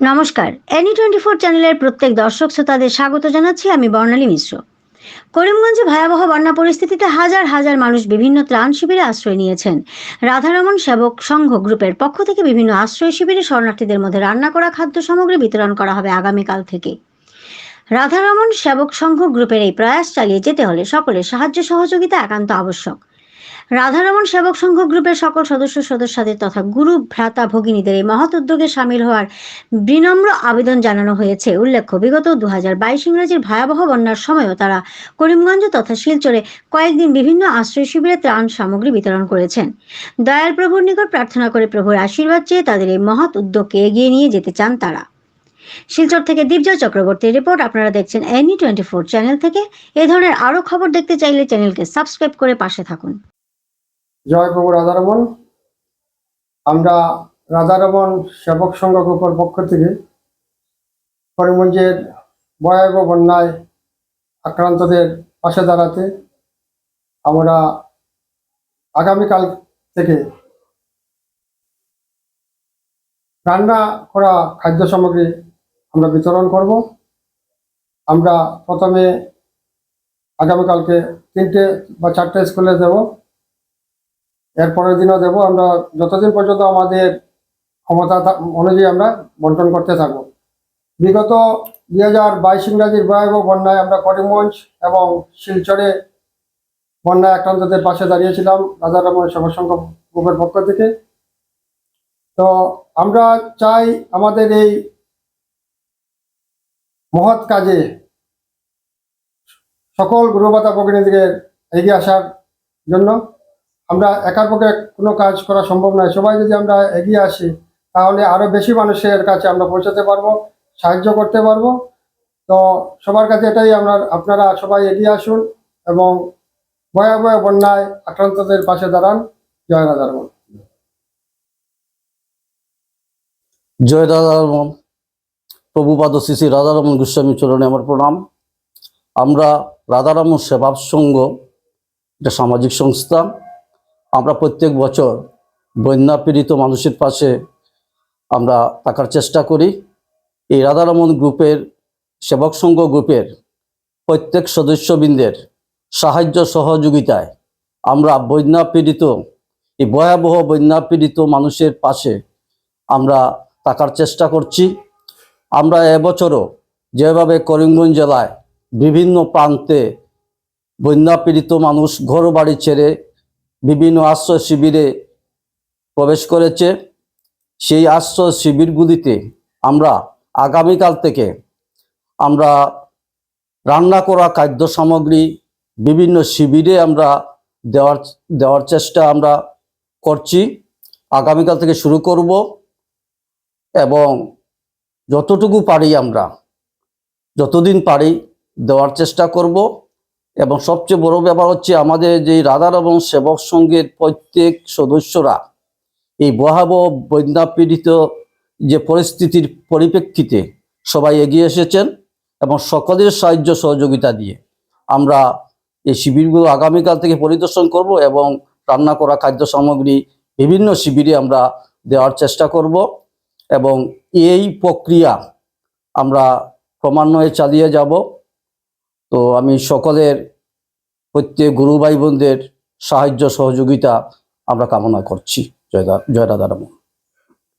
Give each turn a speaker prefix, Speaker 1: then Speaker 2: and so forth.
Speaker 1: নমস্কার any twenty four চ্যানেলের প্রত্যেক দর্শক শ্রোতাদের স্বাগত জানাচ্ছি আমি বর্ণালী মিশ্র। করিমগঞ্জে ভয়াবহ বন্যা পরিস্থিতিতে হাজার হাজার মানুষ বিভিন্ন ত্রাণ শিবিরে আশ্রয় নিয়েছেন। রাধারমণ সেবক সংঘ গ্রুপের পক্ষ থেকে বিভিন্ন আশ্রয় শিবিরে শরণার্থীদের মধ্যে রান্না করা খাদ্য সামগ্রী বিতরণ করা হবে আগামীকাল থেকে। রাধারমণ সেবক সংঘ গ্রুপের এই প্রয়াস চালিয়ে যেতে হলে সকলের সাহায্য সহযোগিতা একান্ত আবশ্যক। রাধারমণ সেবক সংঘ গ্রুপের সকল সদস্য সদস্যদের তথা গুরু ভ্রাতা ভগিনীদের এই মহৎ উদ্যোগে সামিল হওয়ার বিনম্র আবেদন জানানো হয়েছে। উল্লেখ্য, বিগত দু হাজার বাইশ ভয়াবহ বন্যার সময়ও তারা করিমগঞ্জ তথা শিলচরে কয়েকদিন বিভিন্ন আশ্রয় শিবিরে ত্রাণ সামগ্রী বিতরণ করেছেন। দয়াল প্রভুর নিকট প্রার্থনা করে প্রভুর আশীর্বাদ চেয়ে তাদের এই মহৎ উদ্যোগকে এগিয়ে নিয়ে যেতে চান তারা। শিলচর থেকে দীপজয় চক্রবর্তীর রিপোর্ট আপনারা দেখছেন এনি টোয়েন্টি ফোর চ্যানেল থেকে। এ ধরনের আরও খবর দেখতে চাইলে চ্যানেলকে সাবস্ক্রাইব করে পাশে থাকুন।
Speaker 2: জয় প্রভু রাধারমন। আমরা রাধারমন সেবক সংঘ গ্রুপের পক্ষ থেকে করিমগঞ্জের ভয়াবহ বন্যায় আক্রান্তদের পাশে দাঁড়াতে আমরা আগামীকাল থেকে রান্না করা খাদ্য সামগ্রী আমরা বিতরণ করব। আমরা প্রথমে আগামীকালকে তিনটে বা চারটে স্কুলে দেবো এর পরের দিনও দেবো, আমরা যতদিন পর্যন্ত আমাদের ক্ষমতা অনুযায়ী আমরা বন্টন করতে থাকব। বিগত দুই হাজার বাইশ ইংরাজির ভয়াবহ বন্যায় আমরা করিমগঞ্জ এবং শিলচরে বন্যায় আক্রান্তদের পাশে দাঁড়িয়েছিলাম রাজারামন সেবা সংঘ গ্রুপের পক্ষ থেকে। তো আমরা চাই আমাদের এই মহৎ কাজে সকল গুরুবাতা প্রতিনিধিদের এগিয়ে আসার জন্য। আমরা একার পক্ষে কোনো কাজ করা সম্ভব নয়। সবাই যদি আমরা এগিয়ে আসি, তাহলে আরও বেশি মানুষের কাছে আমরা পৌঁছাতে পারব, সাহায্য করতে পারব। তো সবার কাছে এটাই আমরা, আপনারা সবাই এগিয়ে আসুন এবং ভয়াবহ বন্যায় আক্রান্তদের পাশে দাঁড়ান। জয় রাধারমন
Speaker 3: জয় রাধারমন প্রভুপাদ শ্রী শ্রী রাধারমন গোস্বামী চরণে আমার প্রণাম। আমরা রাধারমন সেবা সংঘ এটা সামাজিক সংস্থা। আমরা প্রত্যেক বছর বন্যা পীড়িত মানুষের পাশে আমরা থাকার চেষ্টা করি। এই রাধারমন গ্রুপের, সেবক সংঘ গ্রুপের, প্রত্যেক সদস্যবৃন্দের সাহায্য সহযোগিতায় আমরা বন্যা পীড়িত এই ভয়াবহ বন্যা পীড়িত মানুষের পাশে আমরা থাকার চেষ্টা করছি। আমরা এবছরও যেভাবে করিমগঞ্জ জেলায় বিভিন্ন প্রান্তে বন্যা পীড়িত মানুষ ঘর বাড়ি ছেড়ে বিভিন্ন আশ্রয় শিবিরে প্রবেশ করেছে। সেই আশ্রয় শিবিরগুলিতে আমরা আগামীকাল থেকে আমরা রান্না করা খাদ্য সামগ্রী বিভিন্ন শিবিরে আমরা দেওয়ার দেওয়ার চেষ্টা আমরা করছি। আগামীকাল থেকে শুরু করব এবং যতটুকু পারি আমরা, যতদিন পারি দেওয়ার চেষ্টা করব। এবং সবচেয়ে বড় ব্যাপার হচ্ছে আমাদের যে রাধার এবং সেবক সঙ্গের প্রত্যেক সদস্যরা এই ভয়াবহ বন্যা পীড়িত যে পরিস্থিতির পরিপ্রেক্ষিতে সবাই এগিয়ে এসেছেন এবং সকলের সাহায্য সহযোগিতা দিয়ে আমরা এই শিবিরগুলো আগামীকাল থেকে পরিদর্শন করব এবং রান্না করা খাদ্য সামগ্রী বিভিন্ন শিবিরে আমরা দেওয়ার চেষ্টা করব এবং এই প্রক্রিয়া আমরা ক্রমান্বয়ে চালিয়ে যাব। তো আমি সকলের প্রত্যেক গুরু ভাই বোনদের সাহায্য, সহযোগিতা আমরা কামনা করছি। জয়দা দা- জয় রাধারমন